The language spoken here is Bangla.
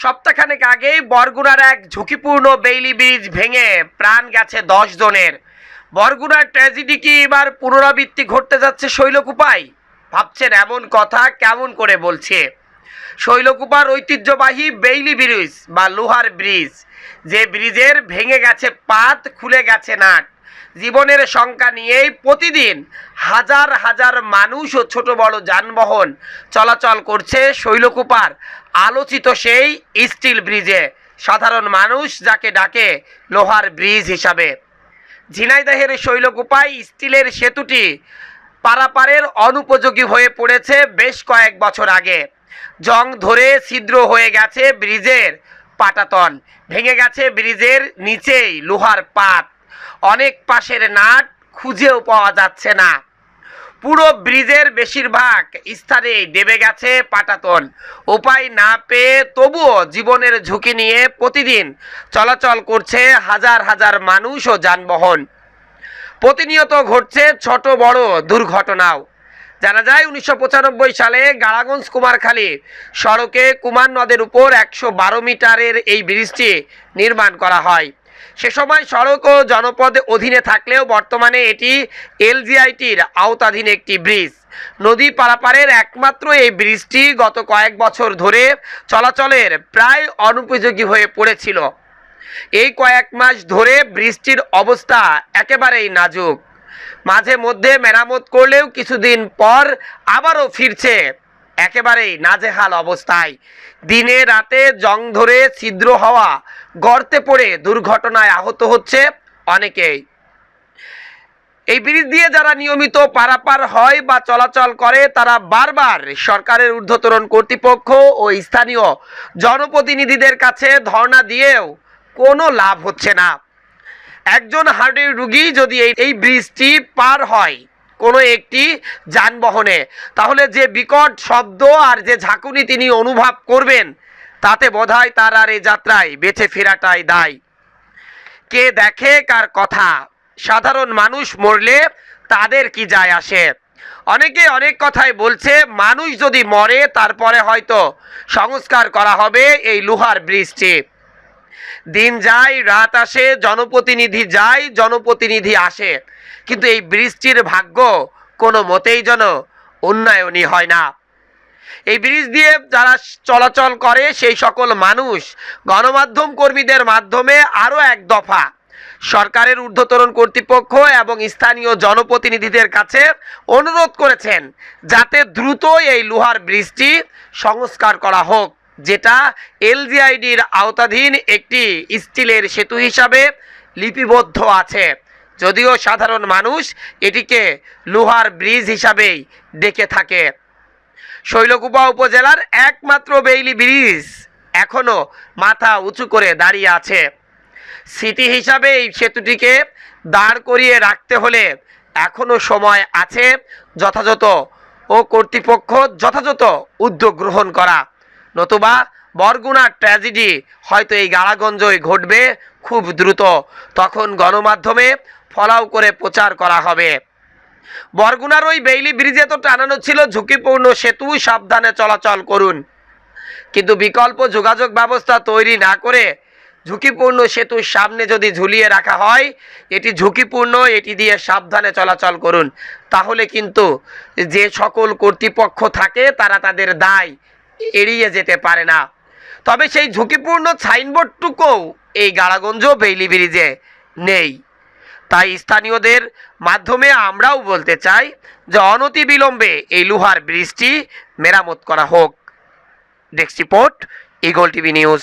সপ্তাহখানেক আগেই বরগুনার এক ঝুঁকিপূর্ণ বেইলি ব্রিজ ভেঙে প্রাণ গেছে দশ জনের। বরগুনার ট্র্যাজেডি কি এবার পুনরাবৃত্তি ঘটতে যাচ্ছে শৈলকুপায়? ভাবছেন এমন কথা কেমন করে বলছে? শৈলকুপার ঐতিহ্যবাহী বেইলি ব্রিজ বা লোহার ব্রিজ, যে ব্রিজের ভেঙে গেছে পাত, খুলে গেছে নাট। জীবনের সংখ্যা নিয়েই প্রতিদিন হাজার হাজার মানুষ ও ছোট বড় যানবাহন চলাচল করছে শৈলকুপার। আলোচিত সেই স্টিল ব্রিজে। সাধারণ মানুষ যাকে ডাকে লোহার ব্রিজ হিসাবে। ঝিনাইদহের শৈলকুপায় স্টিলের সেতুটি পারাপারের অনুপযোগী হয়ে পড়েছে বেশ কয়েক বছর আগে। জং ধরে ছিদ্র হয়ে গেছে ব্রিজের পাটাতন। ভেঙে গেছে ব্রিজের নিচেই লোহার পাত অনেক পাশের নাট খুঁজেও পাওয়া যাচ্ছে না। পুরো ব্রিজের বেশিরভাগ স্থানে দেবে গেছে পাটাতন। উপায় না পেয়ে তবুও জীবনের ঝুঁকি নিয়ে প্রতিদিন চলাচল করছে হাজার হাজার মানুষ ও যানবাহন। প্রতিনিয়ত ঘটছে ছোট বড় দুর্ঘটনাও। জানা যায়, উনিশশো পঁচানব্বই সালে গাড়াগঞ্জ কুমারখালী সড়কে কুমার নদের উপর একশো বারো মিটারের এই ব্রিজটি নির্মাণ করা হয়। সে সময় সড়ক ও জনপদ অধীনে থাকলেও বর্তমানে এটি এলজিআইটির আওতাধীন একটি ব্রিজ। নদী পারাপারের একমাত্র এই ব্রিজটি গত কয়েক বছর ধরে চলাচলের প্রায় অনুপযোগী হয়ে পড়েছিল। এই কয়েক মাস ধরে বৃষ্টির অবস্থা একেবারেই নাজুক। মাঝে মধ্যে মেরামত করলেও কিছুদিন পর আবারও ফিরছে একেবারেই নাজেহাল অবস্থায়। দিনে রাতে জং ধরে ছিদ্র হওয়া, গর্তে পড়ে দুর্ঘটনায় আহত হচ্ছে অনেকেই। এই ব্রিজ দিয়ে যারা নিয়মিত পারাপার হয় বা চলাচল করে, তারা বারবার সরকারের ঊর্ধ্বতরণ কর্তৃপক্ষ ও স্থানীয় জনপ্রতিনিধিদের কাছে ধর্ণা দিয়েও কোনো লাভ হচ্ছে না। একজন হার্টের রুগী যদি এই ব্রিজটি পার হয় কোনো একটি যানবাহনে। তাহলে যে বিকট শব্দ আর যে ঝাঁকুনি তিনি অনুভব করবেন, তাতে বোধহয় তার আর এই যাত্রায় বেঁচে ফেরাটাই দায়। কে দেখে কার কথা? সাধারণ মানুষ মরলে তাদের কি যায় আসে? অনেকে অনেক কথাই বলছে, মানুষ যদি মরে তারপরে হয়তো সংস্কার করা হবে এই লোহার ব্রিজটি। দিন যায়, রাত আসে, জনপ্রতিনিধি যায়, জনপ্রতিনিধি আসে। কিন্তু এই বৃষ্টির ভাগ্য কোনো মতেই যেন উন্নয়নই হয় না। এই ব্রিজ দিয়ে যারা চলাচল করে, সেই সকল মানুষ গণমাধ্যম কর্মীদের মাধ্যমে আরও এক দফা সরকারের ঊর্ধ্বতরণ কর্তৃপক্ষ এবং স্থানীয় জনপ্রতিনিধিদের কাছে অনুরোধ করেছেন, যাতে দ্রুত এই লোহার ব্রিজটি সংস্কার করা হোক। যেটা এলজিআইডির আওতাধীন একটি স্টিলের সেতু হিসাবে লিপিবদ্ধ আছে। যদিও সাধারণ মানুষ এটিকে লোহার ব্রিজ হিসাবেই ডেকে থাকে। শৈলকুপা উপজেলার একমাত্র বেইলি ব্রিজ এখনও মাথা উঁচু করে দাঁড়িয়ে আছে। স্মৃতি হিসাবে এই সেতুটিকে দাঁড় করিয়ে রাখতে হলে এখনও সময় আছে যথাযথ ও কর্তৃপক্ষ যথাযথ উদ্যোগ গ্রহণ করা। নতুবা বরগুনার ট্র্যাজেডি হয়তো এই গাড়াগঞ্জই ঘটবে খুব দ্রুত। তখন গণমাধ্যমে ফলাও করে প্রচার করা হবে। বরগুনার ওই বেইলি ব্রিজে তো টানানো ছিল ঝুঁকিপূর্ণ সেতু সাবধানে চলাচল করুন। কিন্তু বিকল্প যোগাযোগ ব্যবস্থা তৈরি না করে ঝুঁকিপূর্ণ সেতুর সামনে যদি ঝুলিয়ে রাখা হয়, এটি ঝুঁকিপূর্ণ, এটি দিয়ে সাবধানে চলাচল করুন। তাহলে কিন্তু যে সকল কর্তৃপক্ষ থাকে, তারা তাদের দায় এড়িয়ে যেতে পারে না। তবে সেই ঝুঁকিপূর্ণ সাইনবোর্ডটুকুও এই গাড়াগঞ্জ বেইলি ব্রিজে নেই। তাই স্থানীয়দের মাধ্যমে আমরাও বলতে চাই যে অনতি বিলম্বে এই লোহার ব্রিজটি মেরামত করা হোক। Desk report, eagle TV news.